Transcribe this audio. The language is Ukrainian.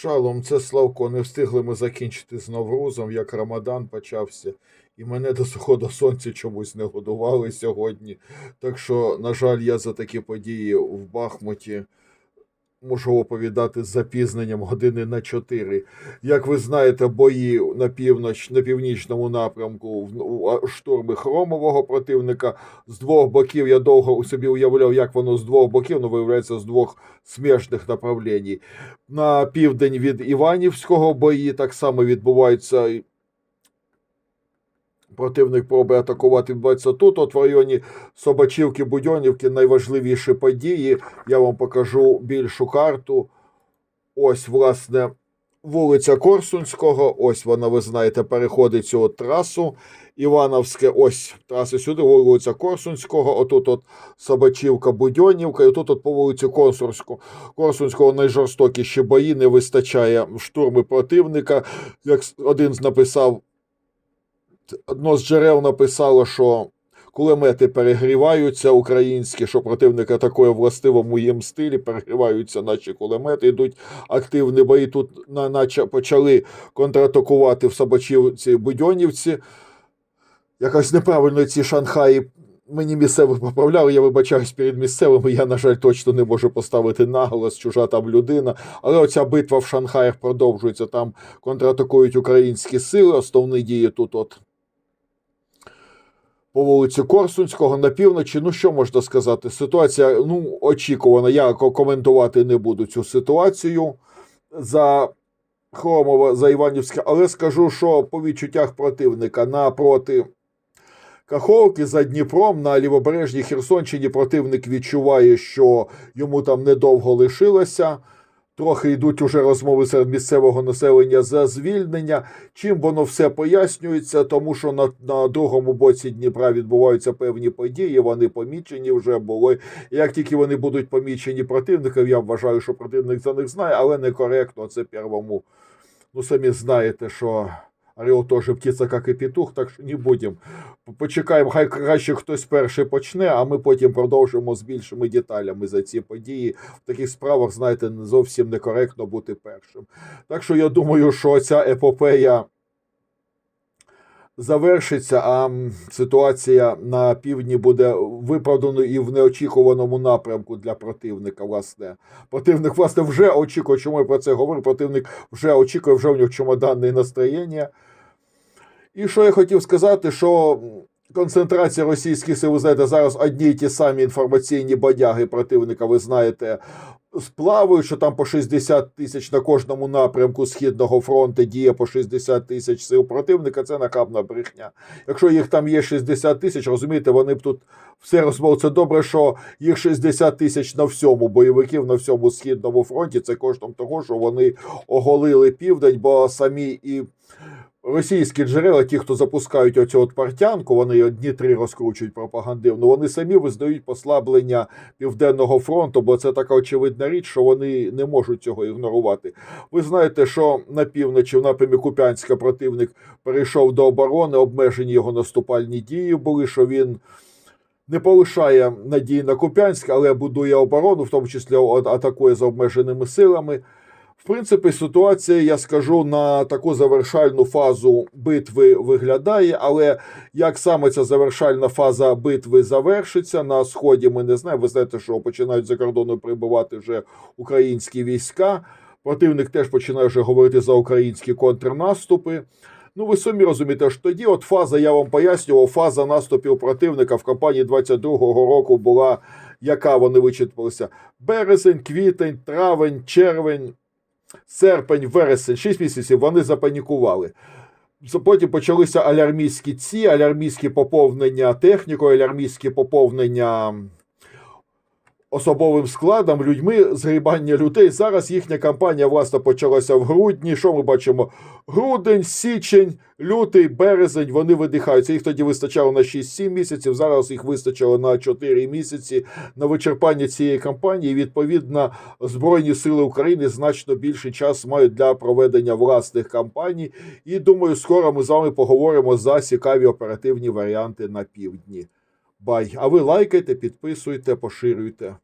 Шалом, це Славко. Не встигли ми закінчити з Новрузом, як Рамадан почався, і мене до сходу сонця чомусь не годували сьогодні. Так що, на жаль, я за такі події в Бахмуті можу оповідати з запізненням години на 4. Як ви знаєте, бої на північ, на північному напрямку, в- у- штурми хромового противника з двох боків. Я довго собі уявляв, як воно з двох боків, ну виявляється, з двох смежних направлень. На південь від Іванівського бої так само відбуваються. Противник пробує атакувати відбувається тут, от в районі Собачівки, Будьонівки найважливіші події. Я вам покажу більшу карту. Ось, власне, вулиця Корсунського. Ось вона, ви знаєте, переходить цю трасу. Івановське, ось траси сюди, вулиця Корсунського, отут от Собачівка, Будьонівка, і тут от по вулиці Корсунського, Корсунського найжорстокіші бої не вистачає штурми противника. Як один з написав, одно з джерел написало, що кулемети перегріваються українські, що противник атакує властивому їм стилі, перегріваються наші кулемети, йдуть активні бої. Тут на, наче почали контратакувати в Собачівці Будьонівці. Якось неправильно ці Шанхаї мені місцевих поправляли, я вибачаюсь перед місцевими, я, на жаль, точно не можу поставити наголос, чужа там людина. Але оця битва в Шанхаях продовжується. Там контратакують українські сили. Основні дії тут от по вулиці Корсунського на півночі. Ну, що можна сказати? Ситуація ну, очікувана. Я коментувати не буду цю ситуацію за Хромова, за Іванівське, але скажу, що по відчуттях противника напроти Каховки за Дніпром на лівобережній Херсонщині противник відчуває, що йому там недовго лишилося. Трохи йдуть уже розмови серед місцевого населення за звільнення. Чим воно все пояснюється, тому що на, на другому боці Дніпра відбуваються певні події, вони помічені вже були. Як тільки вони будуть помічені противників, я вважаю, що противник за них знає, але некоректно це первому. Ну, самі знаєте, що Орел теж птиця, як і петух, так що не будемо. Почекаємо, хай краще хтось перший почне, а ми потім продовжимо з більшими деталями за ці події. В таких справах, знаєте, зовсім некоректно бути першим. Так що я думаю, що ця епопея завершиться, а ситуація на півдні буде виправданою і в неочікуваному напрямку для противника. Власне, противник власне вже очікує, чому я про це говорю. Противник вже очікує, вже в нього чемоданне настроєння. І що я хотів сказати, що концентрація російських сил, ви знаєте, зараз одні й ті самі інформаційні бодяги противника, ви знаєте, сплавають, що там по 60 тисяч на кожному напрямку Східного фронту діє по 60 тисяч сил противника, це нахабна брехня. Якщо їх там є 60 тисяч, розумієте, вони б тут все розмов. Це добре, що їх 60 тисяч на всьому бойовиків на всьому східному фронті. Це коштом того, що вони оголили південь, бо самі і російські джерела, ті, хто запускають оцю от партянку, вони дні три розкручують пропагандивно. Вони самі визнають послаблення південного фронту, бо це така очевидна річ, що вони не можуть цього ігнорувати. Ви знаєте, що на півночі, в напрямі Куп'янська, противник перейшов до оборони, обмежені його наступальні дії були, що він. Не полишає надії на Куп'янськ, але будує оборону, в тому числі атакує за обмеженими силами. В принципі, ситуація, я скажу, на таку завершальну фазу битви виглядає, але як саме ця завершальна фаза битви завершиться на сході, ми не знаємо. Ви знаєте, що починають за кордону прибувати вже українські війська. Противник теж починає вже говорити за українські контрнаступи. Ну, ви самі розумієте, що тоді, от фаза, я вам пояснював, фаза наступів противника в кампанії 22-го року була, яка вони вичерпалися. Березень, квітень, травень, червень, серпень, вересень, 6 місяців вони запанікували. Потім почалися алярмійські ці, алярмійські поповнення технікою, алярмійські поповнення особовим складом, людьми, згрібання людей. Зараз їхня кампанія власне почалася в грудні. Що ми бачимо? Грудень, січень, лютий, березень. Вони видихаються. Їх тоді вистачало на 6-7 місяців. Зараз їх вистачило на 4 місяці на вичерпання цієї кампанії. Відповідно, Збройні сили України значно більший час мають для проведення власних кампаній. І думаю, скоро ми з вами поговоримо за цікаві оперативні варіанти на півдні. Бай. А ви лайкайте, підписуйте, поширюйте.